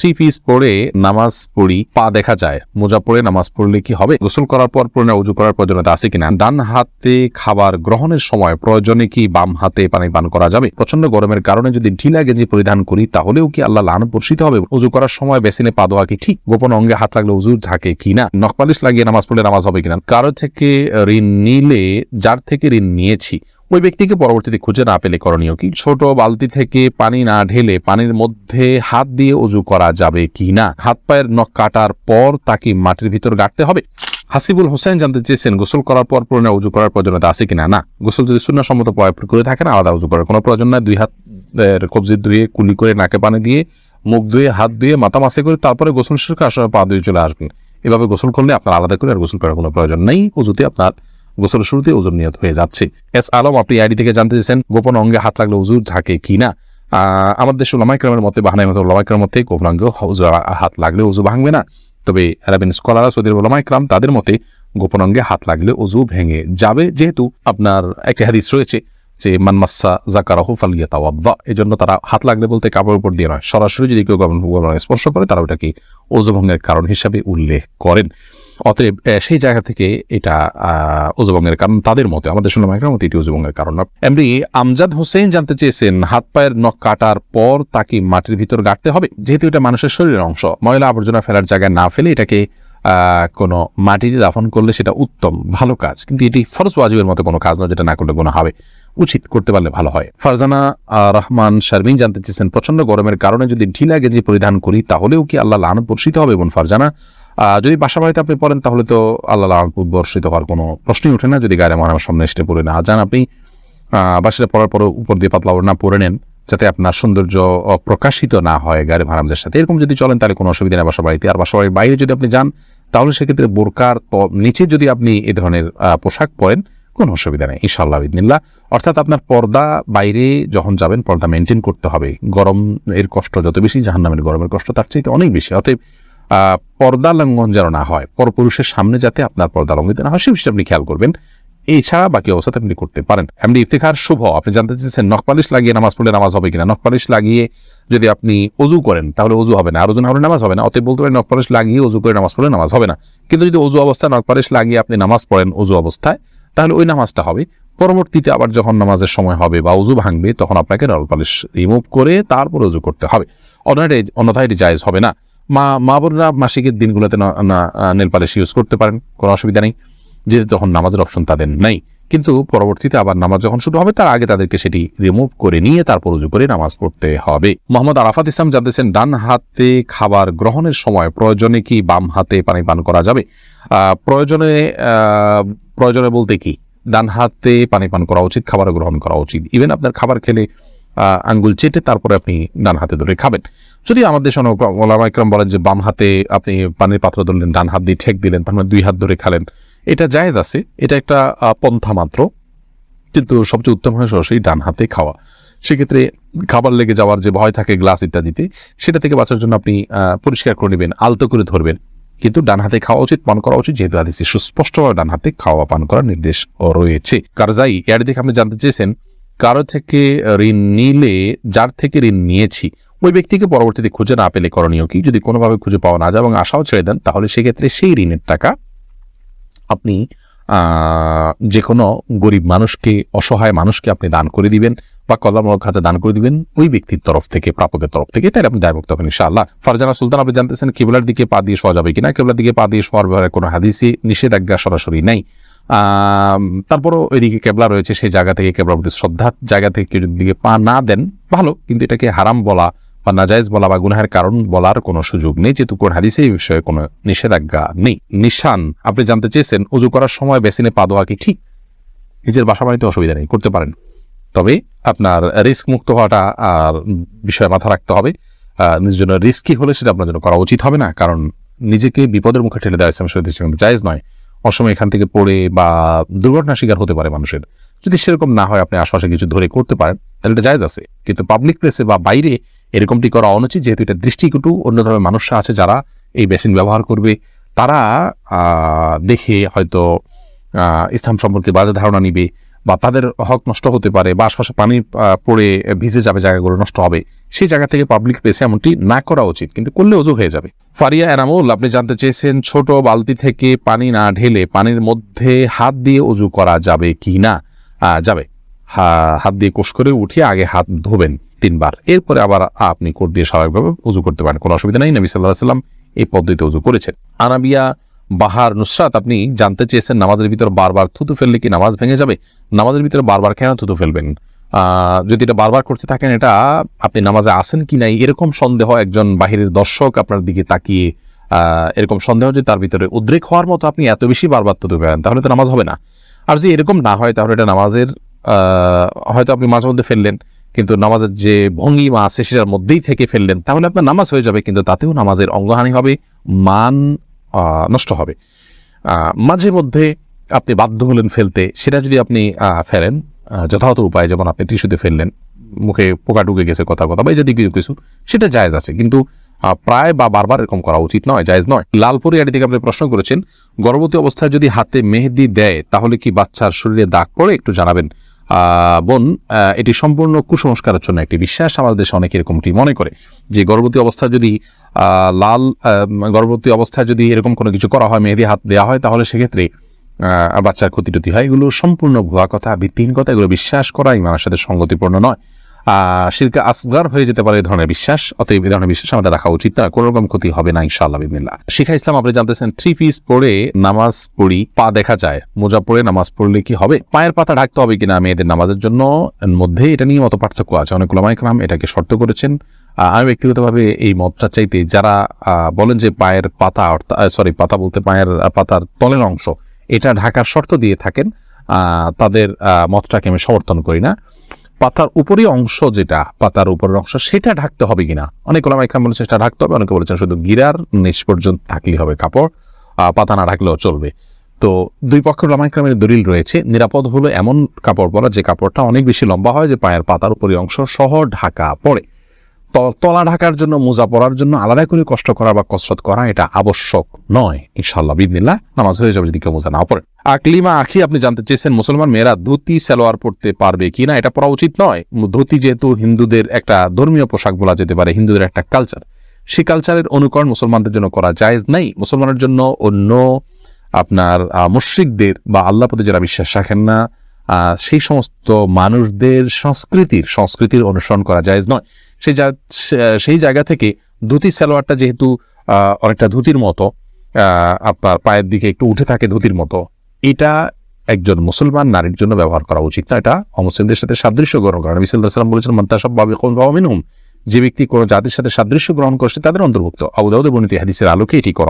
Three piece পরে নামাজ পড়ি, পা দেখা যায়। মোজা পরে নামাজ পড়লে কি হবে? গোসল করার পর পরে উজু করার প্রয়োজনীয়তা আছে কিনা? ডান হাতে খাবার গ্রহণের সময় প্রয়োজনে কি বাম হাতে পানি পান করা যাবে? প্রচণ্ড গরমের কারণে যদি ঢিলা গেঞ্জি পরিধান করি, তাহলেও কি আল্লাহ লান বর্ষিত হবে? উজু করার সময় বেসিনে পা দেওয়া কি ঠিক? গোপন অঙ্গে হাত লাগলে উজু থাকে কিনা? নখপালিশ লাগিয়ে নামাজ পড়লে নামাজ হবে কিনা? কারও থেকে ঋণ নিলে, যার থেকে ঋণ নিয়েছি ওই ব্যক্তিকে পরবর্তীতে খুঁজে না পেলে করণীয় কি? ছোট বালতি থেকে পানি না ঢেলে পানির মধ্যে হাত দিয়ে উজু করা যাবে কি না? হাত পায়ের নখ কাটার পর তাকে মাটির ভিতর গাড়তে হবে? হাসিবুল হোসেন জানতে চেয়েছেন, গোসল করার পর পুরনো উজু করার প্রয়োজনীয়তা আছে কিনা? না। গোসল যদি শূন্য সম্মত প্রয়োগ করে থাকেন, আলাদা উজু করার কোনো প্রয়োজন নাই। দুই হাত কবজি ধুয়ে, কুলি করে নাকে পানি দিয়ে, মুখ ধুয়ে, হাত ধুয়ে, মাথা মাসে করে তারপরে গোসল শেষ করে আসলে পা ধুয়ে চলে আসবেন। এভাবে গোসল করলে আপনার আলাদা করে আর গোসল করার কোনো প্রয়োজন নেই। উজুতে আপনার গোসলের শুরুতে ওজন নিয়ত হয়ে যাচ্ছে। এস আলম, আপনি আইডি থেকে জানতে চেয়েছেন গোপন অঙ্গে হাত লাগলে উজুর থাকে কি না? আমাদের দেশে লামাইক্রামের মতে বাহানাই মতো লামাইক্রামের মতে গোপন অঙ্গে হাত লাগলে উজু ভাঙবে না। তবে আরবিন স্কলার সৌদি লামাইক্রাম তাদের মতে গোপন অঙ্গে হাত লাগলে উজু ভেঙে যাবে। যেহেতু আপনার একটা হাদিস রয়েছে যে মানমাসা জাকারাহু ফালিয়া তাওয়াদ্দা এই জন্য তারা হাত লাগলে বলতে কাপড় উপর দিয়ে নয়। সরাসরি যদি কেউ গোপন স্পর্শ করে, তারা ওটাকে ওজু ভঙ্গের কারণ হিসাবে উল্লেখ করেন। অতএব সেই জায়গা থেকে এটা ওজুবঙ্গের কারণ তাদের মতে, আমাদের শুনলাম একরাম মতে এটি ওজুবঙ্গের কারণ না। এমনি আমজাদ হোসেন জানতে চেয়েছেন, হাত পায়ের নখ কাটার পর তাকে মাটির ভিতর গাড়তে হবে। যেহেতু এটা মানুষের শরীরের অংশ, ময়লা আবর্জনা ফেলার জায়গায় না ফেলে এটাকে কোনো মাটিতে দাফন করলে সেটা উত্তম, ভালো কাজ। কিন্তু এটি ফরজ ওয়াজিবের মতো কোনো কাজ নয়, যেটা না করলে কোনো হবে। উচিত করতে পারলে ভালো হয়। ফারজানা রহমান শারমিন জানতে চেয়েছেন প্রচণ্ড গরমের কারণে যদি ঢিলা গেঞ্জি পরিধান করি, তাহলেও কি আল্লাহ লানত বর্ষিত হবে বোন ফারজানা? যদি বাসা বাড়িতে আপনি পড়েন, তাহলে তো আল্লাহ লানত বর্ষিত হওয়ার কোনো প্রশ্নই ওঠে না। যদি গায়ে মহানামের সামনে এসে পড়ে না যান আপনি বাসায় পড়ার পর উপর দিয়ে পাতলা ওড়না পরে নেন, যাতে আপনার সৌন্দর্য প্রকাশিত না হয় গাড়ি ভাড়ামদের সাথে। এরকম যদি চলেন, তাহলে কোনো অসুবিধা নেই বাসা বাড়িতে আর বাসা বাড়ির বাইরে যদি আপনি যান, তাহলে সেক্ষেত্রে বোরকার নিচে যদি আপনি এ ধরনের পোশাক পরেন কোনো অসুবিধা নেই ইনশাল্লাহ ইদিনিল্লাহ অর্থাৎ আপনার পর্দা বাইরে যখন যাবেন, পর্দা মেনটেন করতে হবে। গরম এর কষ্ট যত বেশি, জাহান্নামের গরমের কষ্ট তার চাইতে অনেক বেশি। অতএব পর্দা লঙ্ঘন যেন না হয়, পরপুরুষের সামনে যাতে আপনার পর্দা লঙ্ঘিত না হয় সে বিষয়ে আপনি খেয়াল করবেন। এছাড়া বাকি অবস্থাতে আপনি করতে পারেন। এমনি ইফতেখার শুভ। আপনি জানতে চাইছেন নখপালিশ লাগিয়ে নামাজ পড়লে নামাজ হবে কিনা? নখপালিশ লাগিয়ে যদি আপনি অজু করেন, তাহলে অজু হবে না। আর ওজন হলে নামাজ হবে না। অতএব বলতে পারেন নখপালিশ লাগিয়ে অজু করে নামাজ পড়লে নামাজ হবে না। কিন্তু যদি অজু অবস্থায় নখপালিশ লাগিয়ে আপনি নামাজ পড়েন, অজু অবস্থায় তাহলে ওই নামাজটা হবে। পরবর্তীতে আবার যখন নামাজের সময় হবে বা উজু ভাঙবে, তখন আপনাকে নলপালিশ রিমুভ করে তারপর উজু করতে হবে। অন্যথায় অন্যথায় এটি জায়েজ হবে না। মা মা বোনরা মাসিকের দিনগুলোতে নেল পালিশ ইউজ করতে পারেন, কোনো অসুবিধা নেই। যেহেতু তখন নামাজের অপশন তাদের নেই। কিন্তু পরবর্তীতে আবার নামাজ যখন শুরু হবে, তার আগে তাদেরকে সেটি রিমুভ করে নিয়ে তারপর উজু করে নামাজ পড়তে হবে। মোহাম্মদ আরাফাত ইসলাম জানতেছেন, ডান হাতে খাবার গ্রহণের সময় প্রয়োজনে কি বাম হাতে পানি পান করা যাবে? প্রয়োজনে প্রয়োজনে বলতে কি? ডান হাতে পানি পান করা উচিত খাবার গ্রহণ করা উচিত। ইভেন আপনার খাবার খেলে আঙ্গুল চেটে তারপরে আপনি ডান হাতে ধরে খাবেন। যদি আমাদের দেশে অনেক ওলামা ইকরাম বলেন যে বাম হাতে আপনি পানির পাত্র ধরলেন, ডান হাত দিয়ে ঠেক দিলেন, তার মানে দুই হাত ধরে খালেন, এটা জায়েজ আছে, এটা একটা পন্থা মাত্র। কিন্তু সবচেয়ে উত্তম হয় সরাসরি ডান হাতে খাওয়া। সেক্ষেত্রে খাবার লেগে যাওয়ার যে ভয় থাকে, গ্লাস ইত্যাদিতে, সেটা থেকে বাঁচার জন্য আপনি পরিষ্কার করে নেবেন, আলতো করে ধরবেন। কিন্তু ডান হাতে খাওয়া উচিত, পান করা উচিত, যেহেতু হাদিসে সুস্পষ্টভাবে ডান হাতে খাওয়া, পান করার নির্দেশ রয়েছে। কারজাই, এর দিকে আপনি জানতে চেয়েছেন, কারও থেকে ঋণ নিলে, যার থেকে ঋণ নিয়েছি? ওই ব্যক্তিকে পরবর্তীতে খুঁজে না পেলে করণীয় কি? যদি কোনোভাবে খুঁজে পাওয়া না যায় এবং আশাও ছেড়ে দেন, তাহলে সেক্ষেত্রে সেই ঋণের টাকা আপনি যে কোনো গরিব মানুষকে, অসহায় মানুষকে আপনি দান করে দিবেন। বা কল্যাণমূলক খাতে দান করে দিবেন ওই ব্যক্তির তরফ থেকে, প্রাপকের তরফ থেকে তাই আপনি দায়মুক্ত হবেন ইনশাআল্লাহ। ফারজানা সুলতান, আপনি জানতেছেন কেবলার দিকে পা দিয়ে শোয়া যাবে কিনা? কেবলার দিকে পা দিয়ে শোয়ার ব্যাপারে কোনো হাদিসে নিষেধাজ্ঞা সরাসরি নেই। তারপরও ওইদিকে কেবলা রয়েছে, সেই জায়গা থেকে কেবলার প্রতি শ্রদ্ধার জায়গা থেকে কেউ যদি পা না দেন, ভালো, কিন্তু এটাকে হারাম বলা বা নাজায়েজ বলা বা গুনাহের কারণ বলার কোনো সুযোগ নেই, যেহেতু কোন হাদিসে এই বিষয়ে কোনো নিষেধাজ্ঞা নেই। নিশান, আপনি জানতে চেয়েছেন, উজু করার সময় বেসিনে পা দেওয়া কি ঠিক? নিজের বাসা বাড়িতে অসুবিধা নেই, করতে পারেন। তবে আপনার রিস্ক মুক্ত হওয়াটা আর বিষয়ে মাথা রাখতে হবে। নিজের জন্য রিস্কি হলে সেটা আপনার জন্য করা উচিত হবে না। কারণ নিজেকে বিপদের মুখে ঠেলে দেওয়া ইসলাম শরীয়তে সেখানে জায়েজ নয়। অসময় এখান থেকে পড়ে বা দুর্ঘটনার শিকার হতে পারে মানুষের। যদি সেরকম না হয়, আপনি আশপাশে কিছু ধরে করতে পারেন, তাহলে এটা জায়জ আছে। কিন্তু পাবলিক প্লেসে বা বাইরে এরকমটি করা অনুচিত, যেহেতু এটা দৃষ্টিকটু অন্য ধরনের মানুষরা আছে যারা এই বেসিন ব্যবহার করবে। তারা দেখে হয়তো ইসলাম সম্পর্কে বাজে ধারণা নিবে। বা তাদের হক নষ্ট হতে পারে বা আশপাশে পানি পড়ে ভিজে যাবে জায়গাগুলো নষ্ট হবে, সেই জায়গা থেকে পাবলিক প্লেসে এমনটি না করা উচিত, কিন্তু করলে অজু হয়ে যাবে। ফারিয়া এনামুল, আপনি জানতে চেয়েছেন ছোট বালতি থেকে পানি না ঢেলে পানির মধ্যে হাত দিয়ে অজু করা যাবে কি না? যাবে। হাত দিয়ে কোষ করে উঠিয়ে আগে হাত ধোবেন তিনবার। এরপরে আবার আপনি কোট দিয়ে স্বাভাবিকভাবে উজু করতে পারেন, কোনো অসুবিধা নেই, নবী সাল্লাহ সাল্লাম এই পদ্ধতিতে উজু করেছেন। আনাবিয়া বাহার নুসরাত, আপনি জানতে চেয়েছেন নামাজের ভিতর বারবার থুতু ফেললে কি নামাজ ভেঙে যাবে? নামাজের ভিতরে বারবার কেন থুতু ফেলবেন? যদি এটা বারবার করতে থাকেন, এটা আপনি নামাজে আসেন কি নাই, এরকম সন্দেহ একজন বাহিরের দর্শক আপনার দিকে তাকিয়ে এরকম সন্দেহ যে তার ভিতরে উদ্রেক হওয়ার মতো আপনি এত বেশি বারবার থুতু ফেলেন, তাহলে তো নামাজ হবে না। আর যদি এরকম না হয়, তাহলে এটা নামাজের হয়তো আপনি মাঝে মধ্যে ফেললেন, কিন্তু নামাজের যে ভঙ্গিমা আছে সেটার মধ্যেই থেকে ফেললেন, তাহলে আপনার নামাজ হয়ে যাবে, কিন্তু তাতেও নামাজের অঙ্গহানি হবে, মান নষ্ট হবে। মাঝে মধ্যে আপনি বাধ্য হলেন ফেলতে, সেটা যদি আপনি ফেলেন যথাযথ উপায় যেমন আপনি টিস্যুতে ফেললেন, মুখে পোকা ঢুকে গেছে কথা কথা, বা যদি কিছু কিছু, সেটা জায়েজ আছে। কিন্তু প্রায় বা বারবার এরকম করা উচিত নয়, জায়েজ নয়। লালপুরি আড়ি থেকে আপনি প্রশ্ন করেছেন, গর্ভবতী অবস্থায় যদি হাতে মেহেদি দেয়, তাহলে কি বাচ্চার শরীরে দাগ পড়ে? একটু জানাবেন। বোন এটি সম্পূর্ণ কুসংস্কারের জন্য একটি বিশ্বাস, আমাদের দেশে অনেকে এরকমটি মনে করে, যে গর্ভবতী অবস্থায় যদি লাল গর্ভবতী অবস্থায় যদি এরকম কোনো কিছু করা হয়, মেহেদি হাত দেওয়া হয়, তাহলে সেক্ষেত্রে বাচ্চার ক্ষতি টতি হয়, এগুলো সম্পূর্ণ ভুয়া কথা, ভিত্তিহীন কথা, এগুলো বিশ্বাস করা ইমানের সাথে সঙ্গতিপূর্ণ নয়। শিরকে আসগার হয়ে যেতে পারে এই ধরনের বিশ্বাস, অতএব এই ধরনের বিশ্বাস আমাদের রাখা উচিত না কোনো রকম ক্ষতি হবে না, ইনশাআল্লাহ বিদিল্লা শিখা ইসলাম, আপনি জানতেছেন থ্রি পিস পরে নামাজ পড়ি, পা দেখা যায়, মোজা পরে নামাজ পড়লে কি হবে? পায়ের পাতা ঢাকতে হবে কিনা মেয়েদের নামাজের জন্য? মধ্যে এটা নিয়ে মত পার্থক্য আছে, অনেক ওলামাইকরাম এটাকে শর্ত করেছেন। আমি ব্যক্তিগতভাবে এই মতটা চাইতে, যারা বলেন যে পায়ের পাতা সরি পাতা বলতে পায়ের, পাতার তলের অংশ এটা ঢাকার শর্ত দিয়ে থাকেন তাদের মতটাকে আমি সমর্থন করি না। পাতার উপরি অংশ যেটা, পাতার উপরের অংশ, সেটা ঢাকতে হবে কিনা? অনেক ওলামা ইকরাম বলেছেন সেটা ঢাকতে হবে, অনেকে বলেছেন শুধু গিরার নিচ পর্যন্ত থাকলেই হবে কাপড় পাতা না ঢাকলেও চলবে। তো দুই পক্ষের ওলামাইকরামের দলিল রয়েছে, নিরাপদ হলো এমন কাপড় পরা যে কাপড়টা অনেক বেশি লম্বা হয় যে পায়ের পাতার উপরি অংশ সহ ঢাকা পড়ে। তলা ঢাকার জন্য, মোজা পরার জন্য আলাদা করে কষ্ট করা বা কসরত করা, এটা আবশ্যক নয় ইনশাল্লাহ বিদিনিল্লাহ, নামাজ হয়ে যাবে যদি কেউ মোজা না পড়ে আকলিমা আখি, আপনি জানতে চেয়েছেন, মুসলমান মেয়েরা ধুতি, সালোয়ার পড়তে পারবে কি না এটা পরা উচিত নয়। ধুতি যেহেতু হিন্দুদের একটা ধর্মীয় পোশাক বলা যেতে পারে, হিন্দুদের একটা কালচার সেই কালচারের অনুকরণ মুসলমানদের জন্য করা জায়েজ নাই। মুসলমানের জন্য অন্য আপনার মুশরিকদের বা আল্লাহ প্রতি যারা বিশ্বাস রাখেন না সেই সমস্ত মানুষদের সংস্কৃতির সংস্কৃতির অনুসরণ করা জায়েজ নয়। সেই যা সেই জায়গা থেকে ধুতি সালোয়ারটা যেহেতু অনেকটা ধুতির মতো আপনার পায়ের দিকে একটু উঠে থাকে ধুতির মতো, এটা একজন মুসলমান নারীর জন্য ব্যবহার করা উচিত না। এটা অমুসলিমদের সাথে সাদৃশ্য গ্রহণ করা। বিসাল্লাম বলেছেন মন্তাসব বাবে কোন যে ব্যক্তি কোনো জাতির সাথে সাদৃশ্য গ্রহণ করছে, তাদের অন্তর্ভুক্ত। আবুদাউদের বর্ণিত হাদিসের আলোকে এটি করা